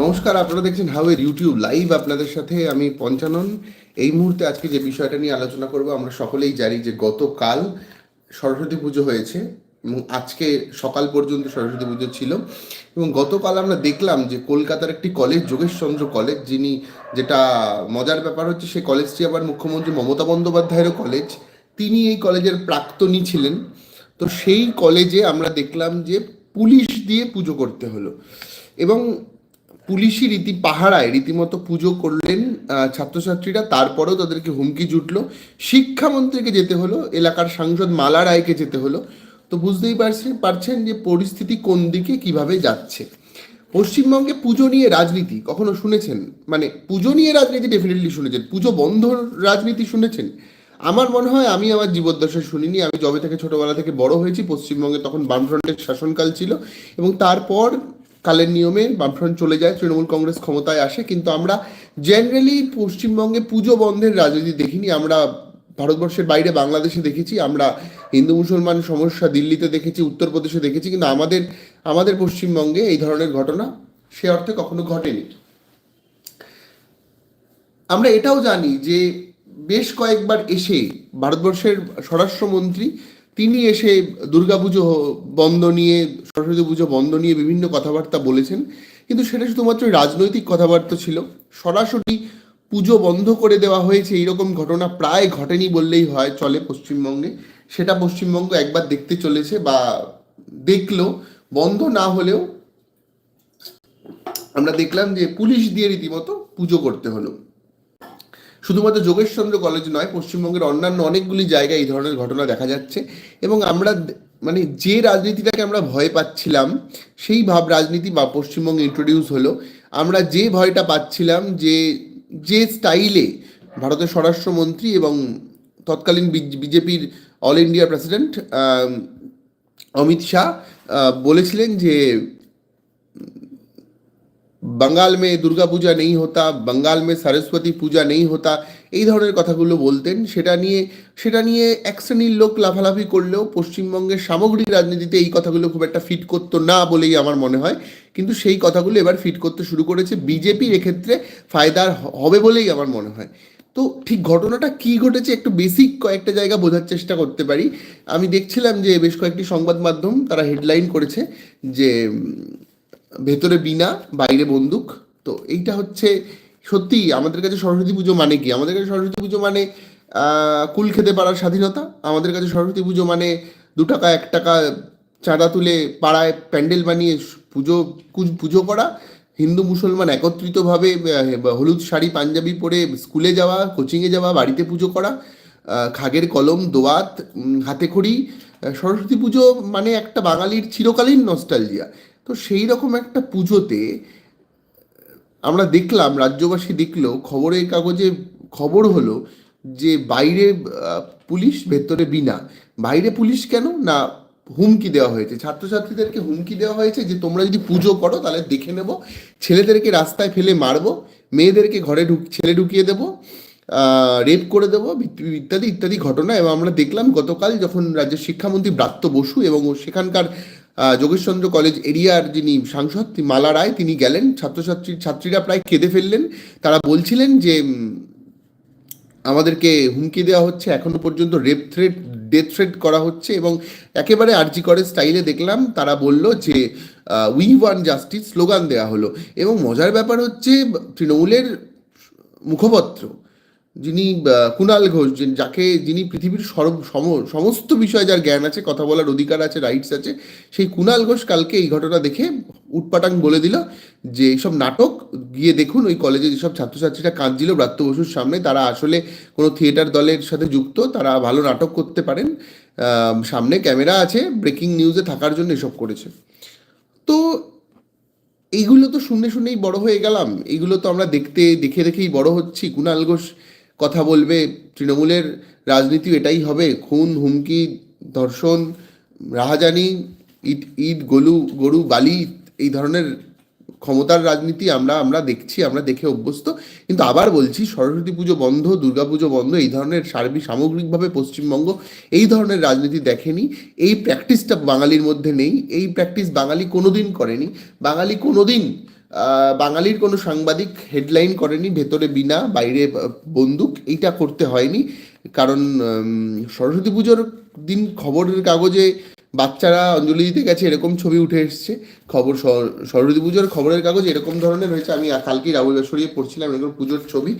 নমস্কার, আপনারা দেখছেন হাওয়ের ইউটিউব লাইভ আপনাদের সাথে আমি পঞ্চানন। এই মুহূর্তে আজকে যে বিষয়টা নিয়ে আলোচনা করব, আমরা সকলেই জানি যে গতকাল সরস্বতী পুজো হয়েছে এবং আজকে সকাল পর্যন্ত সরস্বতী পুজো ছিল। এবং গতকাল আমরা দেখলাম যে কলকাতার একটি কলেজ, যোগেশচন্দ্র কলেজ, যিনি যেটা মজার ব্যাপার হচ্ছে সেই কলেজটি আবার মুখ্যমন্ত্রী মমতা বন্দ্যোপাধ্যায়েরও কলেজ। তিনি এই কলেজের প্রাক্তনী ছিলেন। তো সেই কলেজে আমরা দেখলাম যে পুলিশ দিয়ে পুজো করতে হলো। এবং পুলিশি রীতি পাহারায় রীতিমতো পুজো করলেন ছাত্রছাত্রীরা। তারপরেও তাদেরকে হুমকি জুটলো। শিক্ষামন্ত্রীকে যেতে হলো, এলাকার সাংসদ মালা রায়কে যেতে হলো। তো বুঝতেই পারছেন পারছেন যে পরিস্থিতি কোন দিকে কীভাবে যাচ্ছে। পশ্চিমবঙ্গে পুজো নিয়ে রাজনীতি, কখনো শুনেছেন? মানে পুজো নিয়ে রাজনীতি ডেফিনেটলি শুনেছেন। পুজো বন্ধ রাজনীতি শুনেছেন? আমার মনে হয়, আমি আমার জীবদ্দশায় শুনিনি। আমি জবে থেকে ছোটবেলা থেকে বড় হয়েছি, পশ্চিমবঙ্গে তখন বামফ্রন্টের শাসনকাল ছিল। এবং তারপর কালের নিয়মে বামফ্রন্ট চলে যায়, তৃণমূল কংগ্রেস ক্ষমতায় আসে, কিন্তু আমরা জেনারেলি পশ্চিমবঙ্গে পুজো বন্ধের রাজনীতি দেখিনি, আমরা ভারতবর্ষের বাইরে বাংলাদেশে দেখেছি, আমরা হিন্দু মুসলমান সমস্যা দিল্লিতে দেখেছি, উত্তরপ্রদেশে দেখেছি, কিন্তু আমাদের আমাদের পশ্চিমবঙ্গে এই ধরনের ঘটনা সে অর্থে কখনো ঘটেনি। আমরা এটাও জানি যে বেশ কয়েকবার এসে ভারতবর্ষের স্বরাষ্ট্রমন্ত্রী তিনি এসে দুর্গাপুজো বন্ধ নিয়ে, সরস্বতী পুজো বন্ধ নিয়ে বিভিন্ন কথাবার্তা বলেছেন। কিন্তু সেটা শুধুমাত্র রাজনৈতিক কথাবার্তা ছিল। সরাসরি পুজো বন্ধ করে দেওয়া হয়েছে, এইরকম ঘটনা প্রায় ঘটেনি বললেই হয় চলে পশ্চিমবঙ্গে। সেটা পশ্চিমবঙ্গ একবার দেখতে চলেছে বা দেখল। বন্ধ না হলেও আমরা দেখলাম যে পুলিশ দিয়ে রীতিমতো পুজো করতে হলো। শুধুমাত্র যোগেশচন্দ্র কলেজ নয়, পশ্চিমবঙ্গের অন্যান্য অনেকগুলি জায়গায় এই ধরনের ঘটনা দেখা যাচ্ছে। এবং আমরা মানে যে রাজনীতিটাকে আমরা ভয় পাচ্ছিলাম, সেই ভাব রাজনীতি বা পশ্চিমবঙ্গে ইন্ট্রোডিউস হলো। আমরা যে ভয়টা পাচ্ছিলাম যে যে স্টাইলে ভারতের স্বরাষ্ট্রমন্ত্রী এবং তৎকালীন বিজেপির all India president Amit Shah বলেছিলেন যে বাঙ্গাল মেয়ে দুর্গা পূজা নেই হতা বাঙ্গাল মেয়ে সরস্বতী পূজা নেই হতা এই ধরনের কথাগুলো বলতেন। সেটা নিয়ে সেটা নিয়ে এক শ্রেণির লোক লাফালাফি করলেও পশ্চিমবঙ্গের সামগ্রিক রাজনীতিতে এই কথাগুলো খুব একটা ফিট করতো না বলেই আমার মনে হয়। কিন্তু সেই কথাগুলো এবার ফিট করতে শুরু করেছে বিজেপির এক্ষেত্রে ফায়দার হবে বলেই আমার মনে হয়। তো ঠিক ঘটনাটা কি ঘটেছে একটু বেসিক কয়েকটা জায়গা বোঝার চেষ্টা করতে পারি। আমি দেখছিলাম যে বেশ কয়েকটি সংবাদ মাধ্যম তারা হেডলাইন করেছে যে ভেতরে বিনা বাইরে বন্দুক। তো এইটা হচ্ছে সত্যি আমাদের কাছে সরস্বতী পুজো মানে কি? আমাদের কাছে সরস্বতী পুজো মানে কুল খেতে পারার স্বাধীনতা। আমাদের কাছে সরস্বতী পুজো মানে দু টাকা, এক টাকা চাঁদা তুলে পাড়ায় প্যান্ডেল বানিয়ে পুজো পুজো করা। হিন্দু, মুসলমান একত্রিতভাবে হলুদ শাড়ি, পাঞ্জাবি পরে স্কুলে যাওয়া, কোচিংয়ে যাওয়া, বাড়িতে পুজো করা খাগের কলম, দোয়াত হাতে খড়ি সরস্বতী পুজো মানে একটা বাঙালির চিরকালীন নস্টালজিয়া তো সেই রকম একটা পুজোতে, আমরা দেখলাম, রাজ্যবাসী দেখল, খবরের কাগজে খবর হলো যে বাইরে পুলিশ ভেতরে বিনা। বাইরে পুলিশ কেন? না, হুমকি দেওয়া হয়েছে। ছাত্রছাত্রীদেরকে হুমকি দেওয়া হয়েছে যে তোমরা যদি পুজো করো, তাহলে দেখে নেব। ছেলেদেরকে রাস্তায় ফেলে মারবো, মেয়েদেরকে ঘরে ঢুক, ছেলে ঢুকিয়ে দেবো রেপ করে দেবো ইত্যাদি ইত্যাদি ঘটনা। এবং আমরা দেখলাম গতকাল যখন রাজ্যের শিক্ষামন্ত্রী ব্রাত্য বসু এবং সেখানকার যোগেশচন্দ্র কলেজ এরিয়ার যিনি সাংসদ মালা রায়, তিনি গেলেন। ছাত্রছাত্রী, ছাত্রীরা প্রায় কেঁদে ফেললেন। তারা বলছিলেন যে আমাদেরকে হুমকি দেওয়া হচ্ছে, এখনও পর্যন্ত রেপ থ্রেট, ডেথ থ্রেট করা হচ্ছে এবং একেবারে আরজি করে স্টাইলে দেখলাম, তারা বলল যে উই ওয়ান জাস্টিস স্লোগান দেওয়া হলো। এবং মজার ব্যাপার হচ্ছে, তৃণমূলের মুখপত্র যিনি কুণাল ঘোষ যাকে যিনি পৃথিবীর সর্ব, সম- সমস্ত বিষয়ে যার জ্ঞান আছে, কথা বলার অধিকার আছে রাইটস আছে, সেই কুণাল ঘোষ কালকে এই ঘটনা দেখে উটপাটাং বলে দিল যে, এইসব নাটক, গিয়ে দেখুন ওই কলেজে যেসব ছাত্রছাত্রীরা কাঁদছিল ব্রাত্য বসুর সামনে, তারা আসলে কোনো থিয়েটার দলের সাথে যুক্ত, তারা ভালো নাটক করতে পারেন। সামনে ক্যামেরা আছে ব্রেকিং নিউজে থাকার জন্য এসব করেছে। তো এইগুলো তো শুনে শুনেই বড় হয়ে গেলাম। এইগুলো তো আমরা দেখতে, দেখে দেখেই বড় হচ্ছি। কুণাল ঘোষ কথা বলবে, তৃণমূলের রাজনীতি এটাই হবে। খুন, হুমকি, ধর্ষণ, রাহাজানি, ইট ঈদ গলু, গরু, বালি, এই ধরনের ক্ষমতার রাজনীতি আমরা আমরা দেখছি, আমরা দেখে অভ্যস্ত। কিন্তু আবার বলছি, সরস্বতী পুজো বন্ধ দুর্গাপুজো বন্ধ, এই ধরনের সার্বিক সামগ্রিকভাবে পশ্চিমবঙ্গ এই ধরনের রাজনীতি দেখেনি। এই প্র্যাকটিসটা বাঙালির মধ্যে নেই। এই প্র্যাকটিস বাঙালি কোনোদিন করেনি। বাঙালি কোনোদিন বাঙালির কোনো সাংবাদিক হেডলাইন করেনি, ভেতরে বিনা বাইরে বন্দুক, এইটা করতে হয়নি। কারণ সরস্বতী পুজোর দিন খবরের কাগজে বাচ্চারা অঞ্জলি দিতে গেছে, এরকম ছবি উঠে এসছে। খবর সর- সরস্বতী পুজোর খবরের কাগজ এরকম ধরনের হয়েছে। আমি কালকেই রাহুল সরিয়ে পড়ছিলাম এরকম পুজোর ছবি।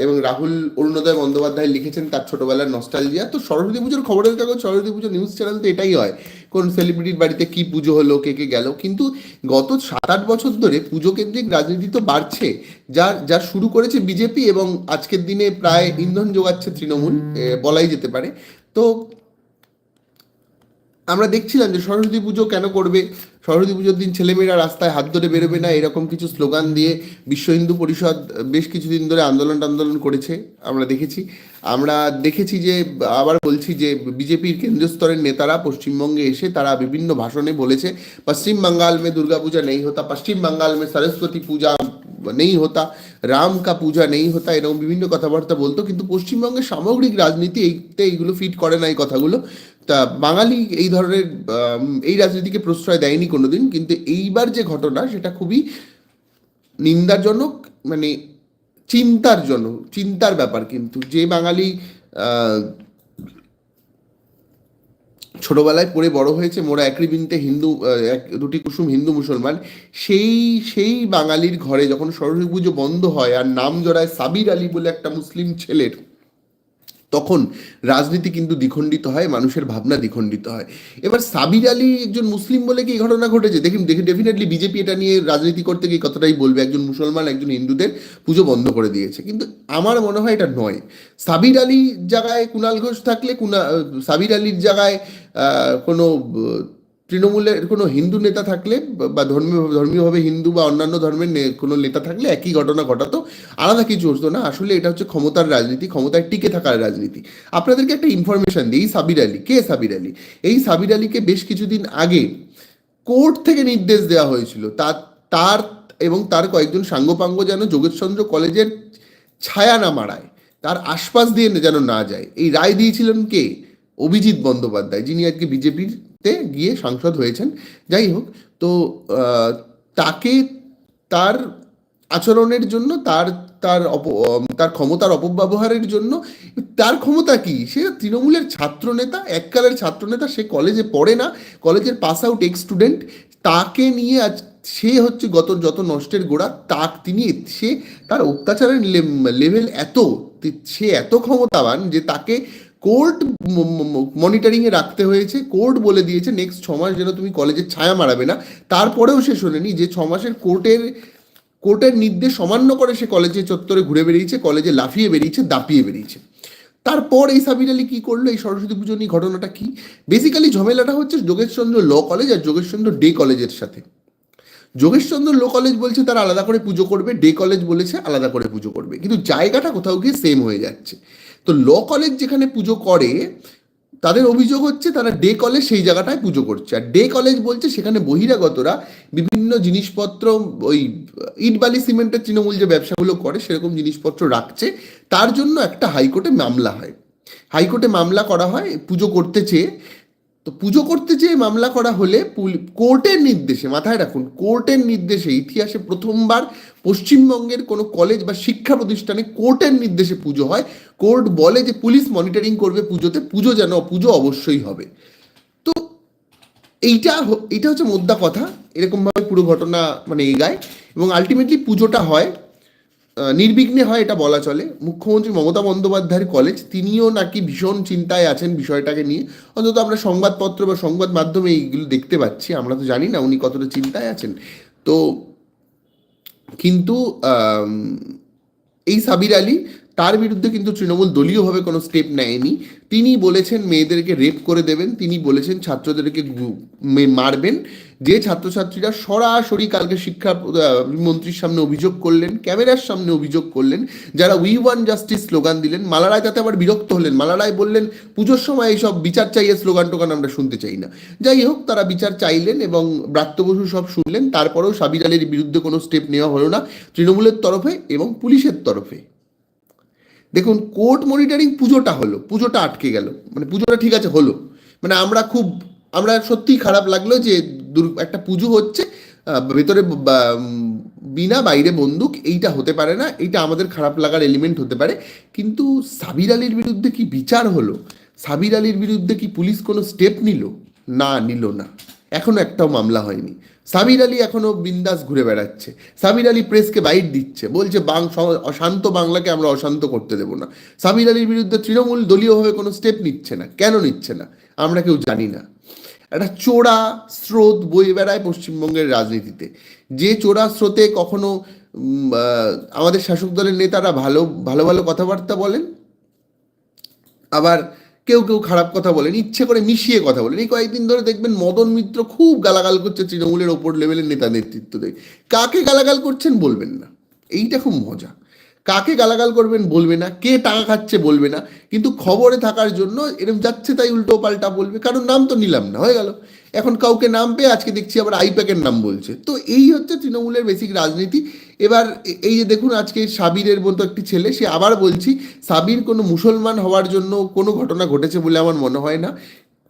এবং রাহুল অরুণোদয় বন্দ্যোপাধ্যায় লিখেছেন তার ছোটবেলার নস্টালজিয়া তো সরস্বতী পুজোর খবরের কাগজ সরস্বতী পুজো নিউজ চ্যানেল তো এটাই হয়, কোন সেলিব্রিটির বাড়িতে কি পুজো হলো, কে কে গেল। কিন্তু গত সাত আট বছর ধরে পুজো কেন্দ্রিক রাজনীতি তো বাড়ছে। যার যা শুরু করেছে বিজেপি এবং আজকের দিনে প্রায় ইন্ধন যোগাচ্ছে তৃণমূল বলাই যেতে পারে। তো আমরা দেখছিলাম যে সরস্বতী পুজো কেন করবে? সরস্বতী পুজোর দিন ছেলেমেয়েরা রাস্তায় হাত ধরে বেরোবে না, এরকম কিছু স্লোগান দিয়ে বিশ্ব হিন্দু পরিষদ বেশ কিছুদিন ধরে আন্দোলন আন্দোলন করেছে, আমরা দেখেছি। আমরা দেখেছি যে, আবার বলছি যে বিজেপির কেন্দ্রীয় স্তরের নেতারা পশ্চিমবঙ্গে এসে তারা বিভিন্ন ভাষণে বলেছে, পশ্চিম বাঙ্গাল মে দুর্গা পূজা নেই হতা, পশ্চিম বাঙ্গাল মে সরস্বতী পূজা নেই হতা, রাম কা পূজা নেই হতা, এরকম বিভিন্ন কথাবার্তা বলতো, কিন্তু পশ্চিমবঙ্গের সামগ্রিক রাজনীতি এইতে এইগুলো ফিট করে না এই কথাগুলো। তা বাঙালি এই ধরনের এই রাজনীতিকে প্রশ্রয় দেয়নি কোনোদিন, কিন্তু এইবার যে ঘটনা সেটা খুবই নিন্দাজনক মানে চিন্তার জনক চিন্তার ব্যাপার কিন্তু। যে বাঙালি ছোটবেলায় পড়ে বড় হয়েছে, মোরা একরি বিনতে হিন্দু এক, দুটি কুসুম হিন্দু মুসলমান, সেই সেই বাঙালির ঘরে যখন সরস্বতী পুজো বন্ধ হয় আর নাম জড়ায় সাবির আলী বলে একটা মুসলিম ছেলের তখন রাজনীতি কিন্তু দ্বিখণ্ডিত হয়, মানুষের ভাবনা দ্বিখণ্ডিত হয়। এবার সাবির আলী একজন মুসলিম বলে কি ঘটনা ঘটেছে? দেখুন, দেখে ডেফিনেটলি বিজেপি এটা নিয়ে রাজনীতি করতে গিয়ে কতটাই বলবে? একজন মুসলমান, একজন হিন্দুদের পুজো বন্ধ করে দিয়েছে। কিন্তু আমার মনে হয় এটা নয়। সাবির আলীর জায়গায় কুনাল ঘোষ থাকলে কুনা সাবির আলীর জায়গায় কোনো তৃণমূলের কোনো হিন্দু নেতা থাকলে বা- ধর্মীয়, ধর্মীয়ভাবে হিন্দু বা অন্যান্য ধর্মের কোনো নেতা থাকলে একই ঘটনা ঘটাতো, আলাদা কিছু হতো না। আসলে এটা হচ্ছে ক্ষমতার রাজনীতি, ক্ষমতায় টিকে থাকার রাজনীতি। আপনাদেরকে একটা ইনফরমেশন দিই সাবির আলী। কে সাবির আলী? এই সাবির আলীকে বেশ কিছুদিন আগে কোর্ট থেকে নির্দেশ দেওয়া হয়েছিল। তার তার এবং তার কয়েকজন সাঙ্গপাঙ্গ যেন যোগেশচন্দ্র কলেজের ছায়া না মারায়, তার আশপাশ দিয়ে যেন না যায়। এই রায় দিয়েছিলেন কে? অভিজিৎ বন্দ্যোপাধ্যায়। যিনি আজকে বিজেপিতে গিয়ে সাংসদ হয়েছেন। যাই হোক, তো তাকে তার আচরণের জন্য, তার তার অপ- তার ক্ষমতার অপব্যবহারের জন্য, তার ক্ষমতা কি? সে তৃণমূলের ছাত্রনেতা, এককালের ছাত্রনেতা, সে কলেজে পড়ে না, কলেজের পাস আউট এক্স স্টুডেন্ট। তাকে নিয়ে আজ সে হচ্ছে গত, যত নষ্টের গোড়া তা তিনি, সে তার অত্যাচারের লেভেল এত, সে এত ক্ষমতাবান যে তাকে কোর্ট মনিটরিংয়ে রাখতে হয়েছে। কোর্ট বলে দিয়েছে নেক্সট ছ মাস যেন তুমি কলেজের ছায়া মারাবে না। তারপরেও সে শোনেনি যে ছ মাসের কোর্টের কোর্টের নির্দেশ অমান্য করে সে কলেজে চত্বরে ঘুরে বেরিয়েছে কলেজে লাফিয়ে বেরিয়েছে দাপিয়ে বেরিয়েছে তারপর এই সাবির আলী কী করল? এই সরস্বতী পুজো নিয়ে ঘটনাটা কি? বেসিক্যালি ঝামেলাটা হচ্ছে যোগেশচন্দ্র ল কলেজ আর যোগেশচন্দ্র ডে কলেজের সাথে। যোগেশচন্দ্র লো কলেজ বলছে তারা আলাদা করে পুজো করবে, ডে কলেজ বলেছে আলাদা করে পুজো করবে। কিন্তু জায়গাটা কোথাও গিয়ে সেম হয়ে যাচ্ছে। তো ল কলেজ যেখানে পুজো করে, তাদের অভিযোগ হচ্ছে তারা ডে কলেজ সেই জায়গাটায় পুজো করছে। আর ডে কলেজ বলছে সেখানে বহিরাগতরা বিভিন্ন জিনিসপত্র, ওই ইট, বালি সিমেন্টের তৃণমূল যে ব্যবসাগুলো করে সেরকম জিনিসপত্র রাখছে। তার জন্য একটা হাইকোর্টে মামলা হয়। হাইকোর্টে মামলা করা হয়, পুজো করতে চেয়ে। তো পুজো করতে চেয়ে মামলা করা হলে কোর্টের নির্দেশে, মাথায় রাখুন, কোর্টের নির্দেশে, ইতিহাসে প্রথমবার পশ্চিমবঙ্গের কোনো কলেজ বা শিক্ষা প্রতিষ্ঠানে কোর্টের নির্দেশে পুজো হয়। কোর্ট বলে যে পুলিশ মনিটরিং করবে পুজোতে, পুজো যেন, পুজো অবশ্যই হবে। তো এইটা এইটা হচ্ছে মোদ্দা কথা। এরকমভাবে পুরো ঘটনা মানে এগায়। এবং আলটিমেটলি পুজোটা হয় নির্বিঘ্নে হয় এটা বলা চলে। মুখ্যমন্ত্রী মমতা বন্দ্যোপাধ্যায়ের কলেজ তিনিও নাকি ভীষণ চিন্তায় আছেন বিষয়টাকে নিয়ে। অন্তত আমরা সংবাদপত্র বা সংবাদ মাধ্যমে এইগুলো দেখতে পাচ্ছি, আমরা তো জানি না উনি কতটা চিন্তায় আছেন। তো কিন্তু এই সাবির আলী তার বিরুদ্ধে কিন্তু তৃণমূল দলীয়ভাবে কোনো স্টেপ নেয়নি। তিনি বলেছেন মেয়েদেরকে রেপ করে দেবেন, তিনি বলেছেন ছাত্রদেরকে মারবেন। যে ছাত্রছাত্রীরা সরাসরি কালকে শিক্ষা মন্ত্রীর সামনে অভিযোগ করলেন, ক্যামেরার সামনে অভিযোগ করলেন, যারা উই ওয়ান জাস্টিস স্লোগান দিলেন, মালারায় তাতে আবার বিরক্ত হলেন। মালারায় বললেন, পুজোর সময় এইসব বিচার চাইয়ে স্লোগান টোগান আমরা শুনতে চাই না। যাই হোক, তারা বিচার চাইলেন এবং ব্রাত্য বসু সব শুনলেন। তারপরেও সাবির আলীর বিরুদ্ধে কোনো স্টেপ নেওয়া হলো না, তৃণমূলের তরফে এবং পুলিশের তরফে। দেখুন কোর্ট মনিটরিং পুজোটা হলো, পুজোটা আটকে গেল মানে পুজোটা ঠিক আছে হলো। মানে আমরা খুব, আমরা সত্যিই খারাপ লাগল যে একটা পুজো হচ্ছে ভেতরে বিনা বাইরে বন্দুক, এইটা হতে পারে না, এইটা আমাদের খারাপ লাগার এলিমেন্ট হতে পারে। কিন্তু সাবির আলীর বিরুদ্ধে কি বিচার হলো? সাবির আলীর বিরুদ্ধে কি পুলিশ কোনো স্টেপ নিল? না নিল না। এখনও একটাও মামলা হয়নি। সাবির আলী এখনও বিন্দাস ঘুরে বেড়াচ্ছে। সাবির আলী প্রেসকে বাইট দিচ্ছে, বলছে বাং, অশান্ত বাংলাকে আমরা অশান্ত করতে দেবো না। সাবির আলীর বিরুদ্ধে তৃণমূল দলীয়ভাবে কোনো স্টেপ নিচ্ছে না। কেন নিচ্ছে না? আমরা কেউ জানি না। একটা চোরা স্রোত বয়ে বেড়ায় পশ্চিমবঙ্গের রাজনীতিতে। যে চোরা স্রোতে কখনো আমাদের শাসক দলের নেতারা ভালো ভালো ভালো কথাবার্তা বলেন, আবার কেউ কেউ খারাপ কথা বলেন, ইচ্ছে করে মিশিয়ে কথা বলেন। এই কয়েকদিন ধরে দেখবেন মদন মিত্র খুব গালাগাল করছে তৃণমূলের ওপর লেভেলের নেতা নেতৃত্ব দেয়। কাকে গালাগাল করছেন বলবেন না। এইটা খুব মজা। কাকে গালাগাল করবেন বলবে না, কে টাকা খাচ্ছে বলবে না। কিন্তু খবরে থাকার জন্য এরকম যাচ্ছে তাই উল্টো পাল্টা বলবে, কারণ নাম তো নিলাম না, হয়ে গেল। এখন কাউকে নাম পেয়ে আজকে দেখছি আবার আইপ্যাকের নাম বলছে। তো এই হচ্ছে তৃণমূলের বেসিক রাজনীতি। এবার এই যে দেখুন, আজকে সাবিরের মতো একটি ছেলে, সে আবার বলছি, সাবির কোনো মুসলমান হওয়ার জন্য কোনো ঘটনা ঘটেছে বলে আমার মনে হয় না।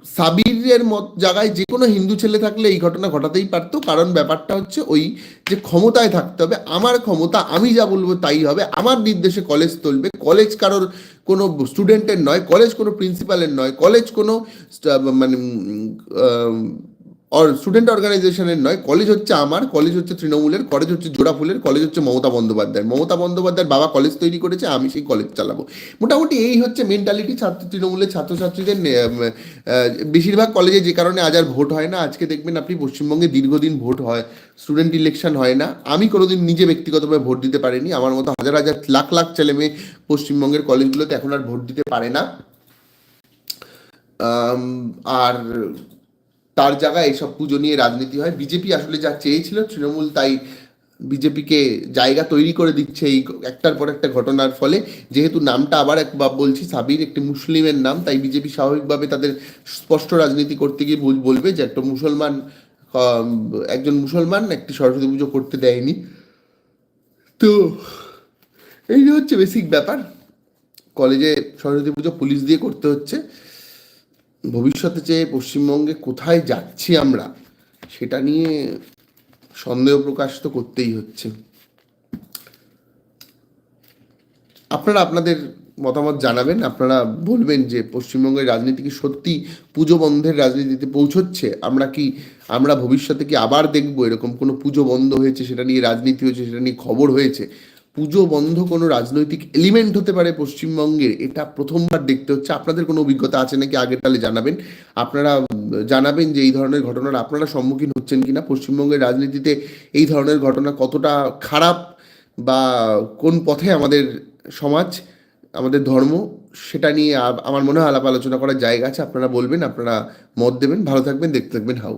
সাবিরের মত জায়গায় যে কোনো হিন্দু ছেলে থাকলে এই ঘটনা ঘটাতেই পারত, কারণ ব্যাপারটা হচ্ছে ওই যে ক্ষমতায় থাকতে হবে, আমার ক্ষমতা, আমি যা বলব তাই হবে, আমার নির্দেশে কলেজ চলবে কলেজ কারোর কোনো স্টুডেন্টের নয় কলেজ কোনো প্রিন্সিপালের নয় কলেজ কোনো মানে স্টুডেন্ট অর্গানাইজেশনের নয় কলেজ হচ্ছে আমার কলেজ হচ্ছে তৃণমূলের কলেজ হচ্ছে জোড়াফুলের কলেজ হচ্ছে মমতা বন্দ্যোপাধ্যায় মমতা বন্দ্যোপাধ্যায়ের বাবা কলেজ তৈরি করেছে, আমি সেই কলেজ চালাবো। মোটামুটি এই হচ্ছে মেন্টালিটি ছাত্র তৃণমূলের ছাত্রছাত্রীদের বেশিরভাগ কলেজে যে কারণে আজ আর ভোট হয় না, আজকে দেখবেন আপনি পশ্চিমবঙ্গে দীর্ঘদিন ভোট হয় স্টুডেন্ট ইলেকশন হয় না। আমি কোনোদিন নিজে ব্যক্তিগতভাবে ভোট দিতে পারিনি, আমার মতো হাজার হাজার লাখ লাখ ছেলে মেয়ে পশ্চিমবঙ্গের কলেজগুলোতে এখন আর ভোট দিতে পারে না। আর তার জায়গায় এইসব পুজো নিয়ে রাজনীতি হয়। বিজেপি আসলে যা চেয়েছিল, তৃণমূল তাই বিজেপিকে জায়গা তৈরি করে দিচ্ছে এই একটার পর একটা ঘটনার ফলে। যেহেতু নামটা আবার একবার বলছি, সাবির একটি মুসলিমের নাম, তাই বিজেপি স্বাভাবিকভাবে তাদের স্পষ্ট রাজনীতি করতে গিয়ে বল- বলবে যে একটা মুসলমান একজন মুসলমান একটি সরস্বতী পুজো করতে দেয়নি। তো এই হচ্ছে বেসিক ব্যাপার। কলেজে সরস্বতী পুজো পুলিশ দিয়ে করতে হচ্ছে। ভবিষ্যতে যে পশ্চিমবঙ্গে কোথায় যাচ্ছি আমরা, সেটা নিয়ে সন্দেহ প্রকাশ তো করতেই হচ্ছে। আপনারা আপনাদের মতামত জানাবেন, আপনারা বলবেন যে পশ্চিমবঙ্গের রাজনীতি কি সত্যি পুজো বন্ধের রাজনীতিতে পৌঁছচ্ছে? আমরা কি, আমরা ভবিষ্যতে কি আবার দেখব এরকম কোনো পুজো বন্ধ হয়েছে, সেটা নিয়ে রাজনীতি হয়েছে, সেটা নিয়ে খবর হয়েছে? পুজো বন্ধ কোনো রাজনৈতিক এলিমেন্ট হতে পারে পশ্চিমবঙ্গের, এটা প্রথমবার দেখতে হচ্ছে। আপনাদের কোনো অভিজ্ঞতা আছে নাকি? আগের তাহলে জানাবেন। আপনারা জানাবেন যে এই ধরনের ঘটনার আপনারা সম্মুখীন হচ্ছেন কিনা? পশ্চিমবঙ্গের রাজনীতিতে এই ধরনের ঘটনা কতটা খারাপ বা কোন পথে আমাদের সমাজ, আমাদের ধর্ম, সেটা নিয়ে আমার মনে হয় আলাপ আলোচনা করার জায়গা আছে। আপনারা বলবেন, আপনারা মত দেবেন। ভালো থাকবেন, দেখতে থাকবেন হাউ।